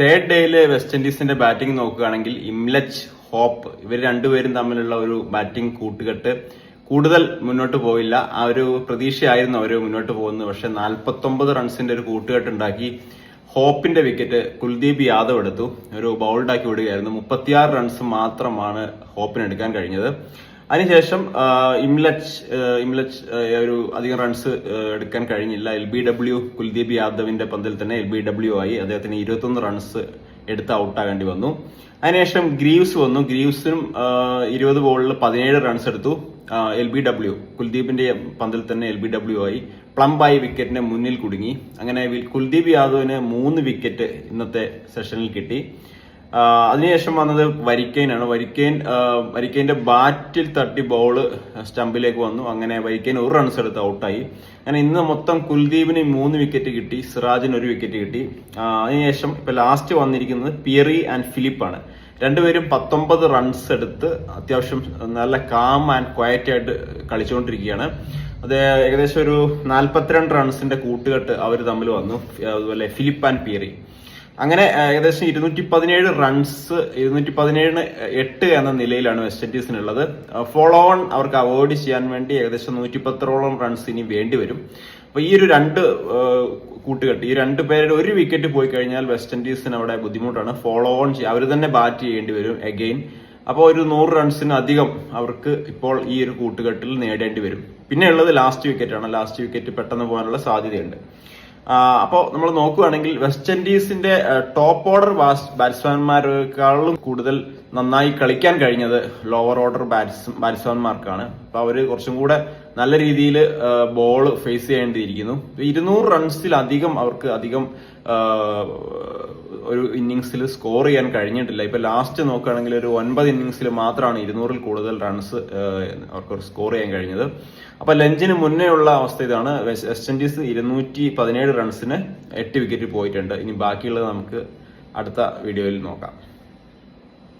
Third ഡേയിലെ west ഇൻഡീസിന്റെ batting നോക്കുകയാണെങ്കിൽ ഇംലച്ച് ഹോപ്പ് ഇവർ രണ്ടുപേരും തമ്മിലുള്ള ഒരു ബാറ്റിംഗ് കൂട്ടുകെട്ട് കൂടുതൽ മുന്നോട്ട് പോയില്ല. ആ ഒരു പ്രതീക്ഷയായിരുന്നു അവർ മുന്നോട്ട് പോകുന്നത്. പക്ഷെ നാൽപ്പത്തൊമ്പത് റൺസിന്റെ ഒരു കൂട്ടുകെട്ട് ഉണ്ടാക്കി ഹോപ്പിന്റെ വിക്കറ്റ് കുൽദീപ് യാദവ് എടുത്തു. ഒരു ബൗൾഡാക്കി വിടുകയായിരുന്നു. മുപ്പത്തിയാറ് റൺസ് മാത്രമാണ് ഹോപ്പിന് എടുക്കാൻ കഴിഞ്ഞത്. അതിനുശേഷം ഇംലച്ച് ഇംലച്ച് ഒരു അധികം റൺസ് എടുക്കാൻ കഴിഞ്ഞില്ല. എൽ ബി ഡബ്ല്യു കുൽദീപ് യാദവിന്റെ പന്തിൽ തന്നെ എൽ ബി ഡബ്ല്യു ആയി അദ്ദേഹത്തിന് ഇരുപത്തൊന്ന് റൺസ് എടുത്ത് ഔട്ടാകേണ്ടി വന്നു. അതിനുശേഷം ഗ്രീവ്സ് വന്നു. ഗ്രീവ്സിനും ഇരുപത് ബോളിൽ പതിനേഴ് റൺസ് എടുത്തു. എൽ ബി ഡബ്ല്യു കുൽദീപിന്റെ പന്തിൽ തന്നെ എൽ ബി ഡബ്ല്യു ആയി. പ്ലംബായി വിക്കറ്റിന്റെ മുന്നിൽ കുടുങ്ങി. അങ്ങനെ കുൽദീപ് യാദവിന് മൂന്ന് വിക്കറ്റ് ഇന്നത്തെ സെഷനിൽ കിട്ടി. അതിനുശേഷം വന്നത് വരിക്കേനാണ്. വരിക്കേൻ വരിക്കേന്റെ ബാറ്റിൽ തട്ടി ബോൾ സ്റ്റമ്പിലേക്ക് വന്നു. അങ്ങനെ വരിക്കൈൻ ഒരു റൺസ് എടുത്ത് ഔട്ടായി. അങ്ങനെ ഇന്ന് മൊത്തം കുൽദീപിന് മൂന്ന് വിക്കറ്റ് കിട്ടി സിറാജിന് ഒരു വിക്കറ്റ് കിട്ടി. അതിനുശേഷം ഇപ്പൊ ലാസ്റ്റ് വന്നിരിക്കുന്നത് പിയറി ആൻഡ് ഫിലിപ്പാണ്. രണ്ടുപേരും പത്തൊമ്പത് റൺസ് എടുത്ത് അത്യാവശ്യം നല്ല കാം ആൻഡ് ക്വയറ്റ് ആയിട്ട് കളിച്ചുകൊണ്ടിരിക്കുകയാണ്. അത് ഏകദേശം ഒരു നാൽപ്പത്തിരണ്ട് റൺസിന്റെ കൂട്ടുകെട്ട് അവർ തമ്മിൽ വന്നു. അതുപോലെ ഫിലിപ്പ് ആൻഡ് പിയറി. അങ്ങനെ ഏകദേശം ഇരുന്നൂറ്റി പതിനേഴ് റൺസ് ഇരുന്നൂറ്റി പതിനേഴിന് എട്ട് എന്ന നിലയിലാണ് വെസ്റ്റ് ഇൻഡീസിനുള്ളത് ഫോളോ ഓൺ അവർക്ക് അവോയ്ഡ് ചെയ്യാൻ വേണ്ടി ഏകദേശം നൂറ്റി പത്തോളം റൺസ് ഇനി വേണ്ടിവരും അപ്പൊ ഈ ഒരു രണ്ട് കൂട്ടുകെട്ട് ഈ രണ്ട് പേരുടെ ഒരു വിക്കറ്റ് പോയി കഴിഞ്ഞാൽ വെസ്റ്റ് ഇൻഡീസിന് അവിടെ ബുദ്ധിമുട്ടാണ്. ഫോളോ ഓൺ ചെയ്യുക അവർ തന്നെ ബാറ്റ് ചെയ്യേണ്ടി വരും അഗെയിൻ അപ്പോൾ ഒരു നൂറ് റൺസിന് അധികം അവർക്ക് ഇപ്പോൾ ഈ ഒരു കൂട്ടുകെട്ടിൽ നേടേണ്ടി വരും. പിന്നെ ഉള്ളത് ലാസ്റ്റ് വിക്കറ്റാണ് ലാസ്റ്റ് വിക്കറ്റ് പെട്ടെന്ന് പോകാനുള്ള സാധ്യതയുണ്ട്. അപ്പോൾ നമ്മൾ നോക്കുകയാണെങ്കിൽ വെസ്റ്റ് ഇൻഡീസിന്റെ ടോപ്പ് ഓർഡർ ബാറ്റ്സ്മാൻമാരെക്കാളും കൂടുതൽ നന്നായി കളിക്കാൻ കഴിഞ്ഞത് ലോവർ ഓർഡർ ബാറ്റ്സ് ബാറ്റ്സ്മാൻമാർക്കാണ് അപ്പൊ അവർ കുറച്ചും കൂടെ നല്ല രീതിയിൽ ബോൾ ഫേസ് ചെയ്യേണ്ടിയിരിക്കുന്നു. ഇരുന്നൂറ് റൺസിലധികം അവർക്ക് അധികം ഒരു ഇന്നിങ്സിൽ സ്കോർ ചെയ്യാൻ കഴിഞ്ഞിട്ടില്ല. ഇപ്പൊ ലാസ്റ്റ് നോക്കുകയാണെങ്കിൽ ഒരു ഒൻപത് ഇന്നിങ്സിൽ മാത്രമാണ് ഇരുന്നൂറിൽ കൂടുതൽ റൺസ് അവർക്ക് സ്കോർ ചെയ്യാൻ കഴിഞ്ഞത്. അപ്പൊ ലഞ്ചിന് മുന്നേ ഉള്ള അവസ്ഥ ഇതാണ്. വെസ്റ്റ് ഇൻഡീസ് ഇരുന്നൂറ്റി പതിനേഴ് റൺസിന് എട്ട് വിക്കറ്റ് പോയിട്ടുണ്ട്. ഇനി ബാക്കിയുള്ളത് നമുക്ക് അടുത്ത വീഡിയോയിൽ നോക്കാം.